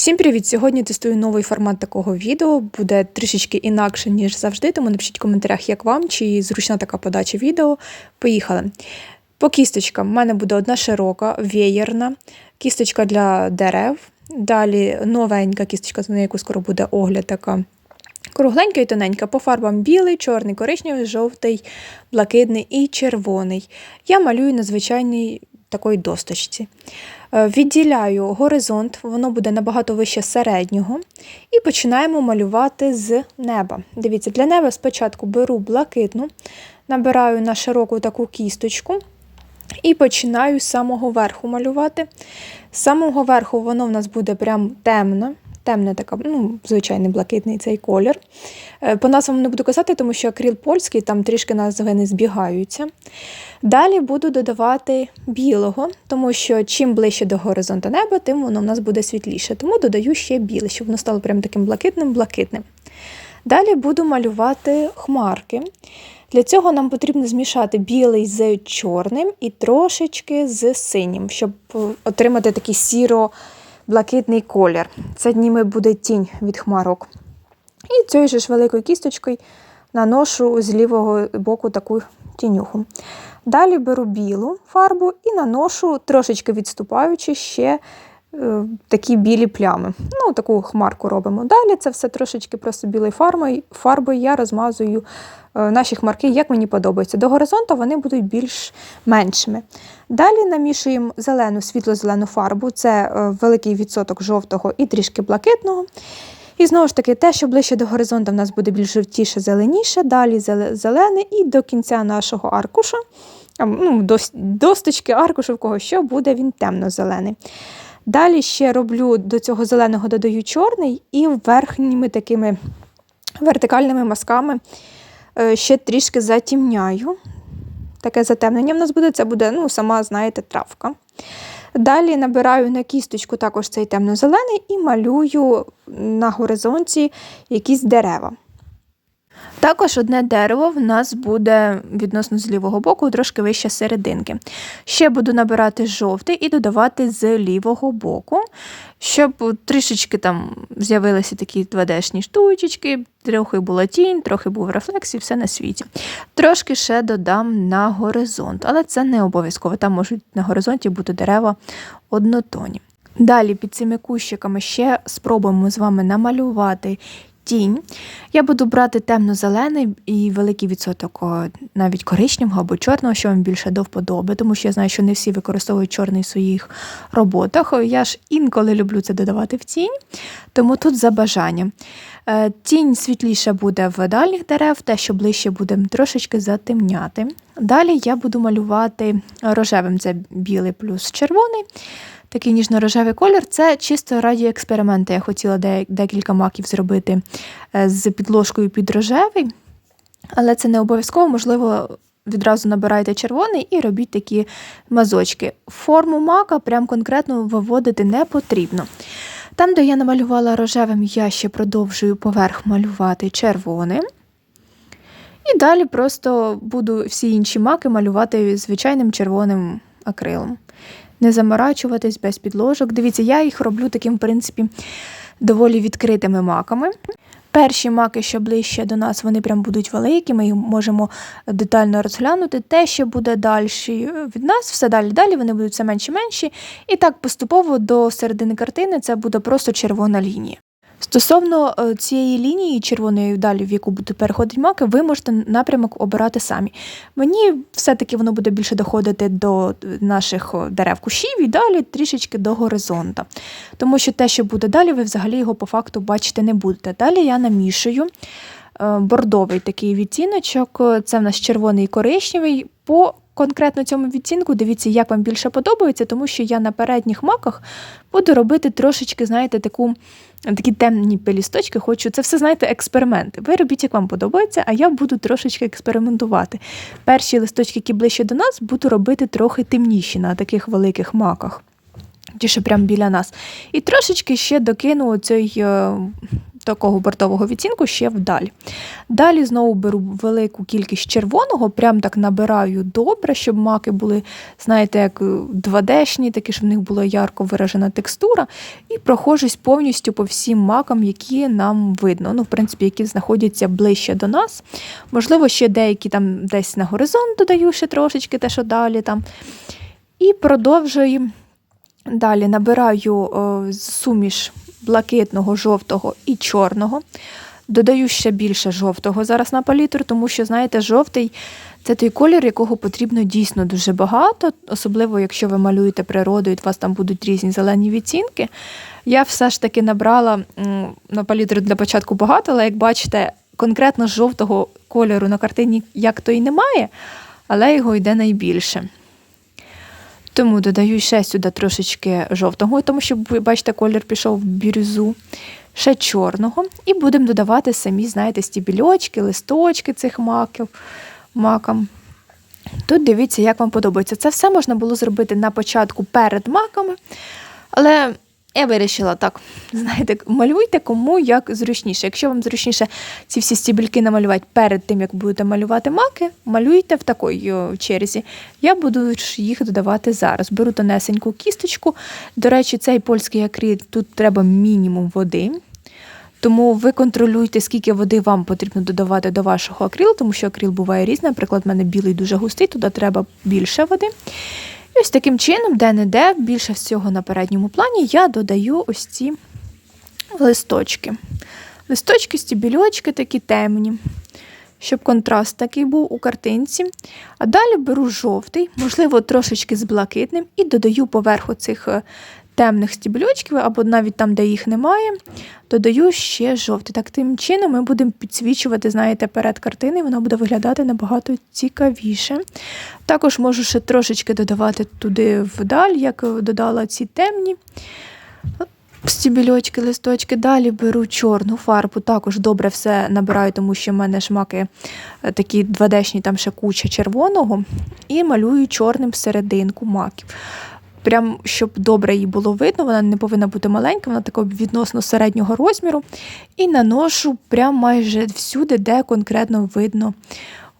Всім привіт! Сьогодні тестую новий формат такого відео. Буде трішечки інакше, ніж завжди, тому напишіть в коментарях, як вам, чи зручна така подача відео. Поїхали. По кісточкам в мене буде одна широка, веєрна, кісточка для дерев. Далі новенька кісточка, на яку скоро буде огляд така. Кругленька і тоненька, по фарбам білий, чорний, коричневий, жовтий, блакитний і червоний. Я малюю на звичайній такої досточці. Е, Відділяю горизонт, воно буде набагато вище середнього. І починаємо малювати з неба. Дивіться, для неба спочатку беру блакитну, набираю на широку таку кісточку і починаю з самого верху малювати. З самого верху воно в нас буде прям темне. Темне така, ну, звичайний блакитний цей колір. Е, По назвам не буду казати, тому що акрил польський, там трішки назви не збігаються. Далі буду додавати білого, тому що чим ближче до горизонту неба, тим воно в нас буде світліше. Тому додаю ще біле, щоб воно стало прям таким блакитним-блакитним. Далі буду малювати хмарки. Для цього нам потрібно змішати білий з чорним і трошечки з синім, щоб е, отримати такий сіро-блакитний колір. Це ніби буде тінь від хмарок. І цією ж великою кісточкою наношу з лівого боку таку тінюху. Далі беру білу фарбу і наношу, трошечки відступаючи, ще такі білі плями. Ну, таку хмарку робимо. Далі це все трошечки просто білою фарбою, фарбою я розмазую е, наші хмарки, як мені подобається. До горизонту вони будуть більш меншими. Далі намішуємо зелену, світло-зелену фарбу, це е, великий відсоток жовтого і трішки блакитного. І знову ж таки, те, що ближче до горизонту, в нас буде більш жовтіше, зеленіше, далі зелене, і до кінця нашого аркуша, а, ну, дос- досточки аркушу, в кого що, буде він темно-зелений. Далі ще роблю до цього зеленого додаю чорний і верхніми такими вертикальними мазками е, ще трішки затімняю. Таке затемнення в нас буде, це буде, ну, сама, знаєте, травка. Далі набираю на кісточку також цей темно-зелений і малюю на горизонті якісь дерева. Також одне дерево в нас буде відносно з лівого боку, трошки вище серединки. Ще буду набирати жовтий і додавати з лівого боку, щоб трішечки там з'явилися такі 2D-шні штучечки, трохи була тінь, трохи був рефлекс і все на світі. Трошки ще додам на горизонт, але це не обов'язково. Там можуть на горизонті бути дерева однотонні. Далі під цими кущиками ще спробуємо з вами намалювати тінь. Я буду брати темно-зелений і великий відсоток навіть коричневого або чорного, що вам більше до вподоби, тому що я знаю, що не всі використовують чорний в своїх роботах. Я ж інколи люблю це додавати в тінь, тому тут за бажанням. Е, Тінь світліша буде в дальніх дерев, те, що ближче будемо трошечки затемняти. Далі я буду малювати рожевим це білий плюс червоний. Такий ніжно-рожевий колір це чисто раді експерименту. Я хотіла декілька маків зробити е, з підложкою під рожевий, але це не обов'язково, можливо, відразу набирайте червоний і робіть такі мазочки. Форму мака прям конкретно виводити не потрібно. Там, де я намалювала рожевим, я ще продовжую поверх малювати червоним. І далі просто буду всі інші маки малювати звичайним червоним акрилом. Не заморачуватись без підложок. Дивіться, я їх роблю таким, в принципі, доволі відкритими маками. Перші маки, що ближче до нас, вони прям будуть великі, ми їх можемо детально розглянути. Те, що буде далі від нас, все далі далі, вони будуть все менші менші. І так поступово до середини картини це буде просто червона лінія. Стосовно е, цієї лінії червоної далі, в яку будуть переходити маки, ви можете напрямок обирати самі. Мені все-таки воно буде більше доходити до е, наших дерев кущів і далі трішечки до горизонта. Тому що те, що буде далі, ви взагалі його по факту бачити не будете. Далі я намішую е, бордовий такий відтіночок, е, це в нас червоний і коричневий. По конкретно цьому відтінку дивіться, як вам більше подобається, тому що я на передніх маках буду робити трошечки, знаєте, таку, такі темні пелісточки. Хочу. Це все, знаєте, експерименти. Ви робіть, як вам подобається, а я буду трошечки експериментувати. Перші листочки, які ближче до нас, буду робити трохи темніші на таких великих маках. Ті, що прямо біля нас. І трошечки ще докину оцей, е, такого бордового відтінку ще вдалі. Далі знову беру велику кількість червоного, прям так набираю добре, щоб маки були, знаєте, як 2D-шні, такі, щоб в них була ярко виражена текстура. І проходжусь повністю по всім макам, які нам видно. Ну, в принципі, які знаходяться ближче до нас. Можливо, ще деякі там десь на горизонт додаю ще трошечки, те, що далі там. І продовжую. Далі набираю о, суміш блакитного, жовтого і чорного. Додаю ще більше жовтого зараз на палітру, тому що, знаєте, жовтий це той колір, якого потрібно дійсно дуже багато, особливо, якщо ви малюєте природу і у вас там будуть різні зелені відцінки. Я все ж таки набрала на палітру для початку багато, але як бачите, конкретно жовтого кольору на картині як то і немає, але його йде найбільше. Тому додаю ще сюди трошечки жовтого, тому що, бачите, колір пішов в бірюзу, ще чорного. І будемо додавати самі, знаєте, стібільочки, листочки цих маків, макам. Тут дивіться, як вам подобається. Це все можна було зробити на початку перед маками. Але я вирішила так, знаєте, малюйте кому як зручніше. Якщо вам зручніше ці всі стібельки намалювати перед тим, як будете малювати маки, малюйте в такій черзі. Я буду їх додавати зараз. Беру тонесеньку кісточку. До речі, цей польський акрил тут треба мінімум води. Тому ви контролюйте, скільки води вам потрібно додавати до вашого акрилу, тому що акрил буває різний. Наприклад, в мене білий дуже густий, туди треба більше води. Ось таким чином, де-не-де, більше всього на передньому плані, я додаю ось ці листочки. Листочки, стібільочки такі темні, щоб контраст такий був у картинці. А далі беру жовтий, можливо, трошечки з блакитним, і додаю поверху цих е, темних стібельочків, або навіть там, де їх немає, додаю ще жовтий. Так, тим чином ми будемо підсвічувати, знаєте, перед картиною, вона буде виглядати набагато цікавіше. Також можу ще трошечки додавати туди вдаль, як додала ці темні стібельочки, листочки. Далі беру чорну фарбу, також добре все набираю, тому що в мене шмаки е, такі 2D-шні, там ще куча червоного, і малюю чорним серединку маків. Прям, щоб добре її було видно, вона не повинна бути маленька, вона такого відносно середнього розміру. І наношу прям майже всюди, де конкретно видно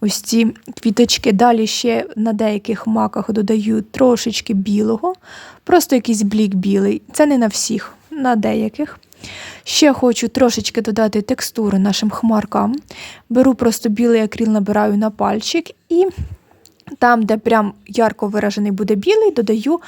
ось ці квіточки. Далі ще на деяких маках додаю трошечки білого, просто якийсь блік білий. Це не на всіх, на деяких. Ще хочу трошечки додати текстури нашим хмаркам. Беру просто білий акрил, набираю на пальчик і там, де прям ярко виражений буде білий, додаю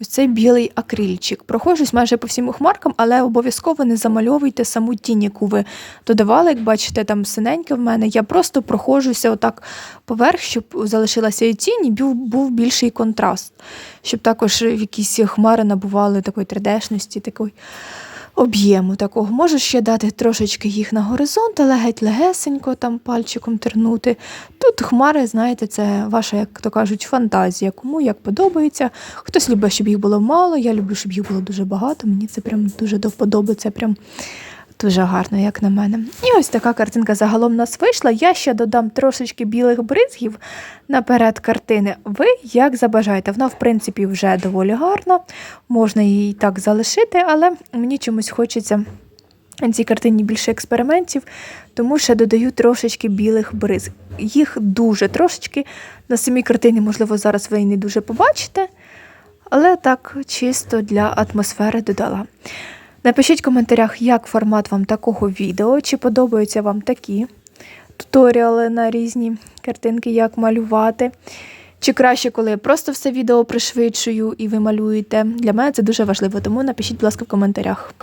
ось цей білий акрильчик. Проходжусь майже по всім хмаркам, але обов'язково не замальовуйте саму тінь, яку ви додавали. Як бачите, там синеньке в мене. Я просто проходжуся отак поверх, щоб залишилася і тінь, і був, був більший контраст, щоб також якісь хмари набували такої 3D-шності, такої об'єму такого. Можу ще дати трошечки їх на горизонт, але геть легесенько там пальчиком тернути. Тут хмари, знаєте, це ваша, як то кажуть, фантазія. Кому як подобається. Хтось любить, щоб їх було мало. Я люблю, щоб їх було дуже багато. Мені це прям дуже до. Це прям Дуже гарно, як на мене. І ось така картинка загалом у нас вийшла. Я ще додам трошечки білих бризгів наперед картини. Ви як забажаєте. Вона, в принципі, вже доволі гарна, можна її так залишити, але мені чомусь хочеться цій картині більше експериментів, тому ще додаю трошечки білих бризг. Їх дуже трошечки. На самій картині, можливо, зараз ви і не дуже побачите, але так чисто для атмосфери додала. Напишіть в коментарях, як формат вам такого відео, чи подобаються вам такі туторіали на різні картинки, як малювати. Чи краще, коли я просто все відео пришвидшую і ви малюєте. Для мене це дуже важливо, тому напишіть, будь ласка, в коментарях.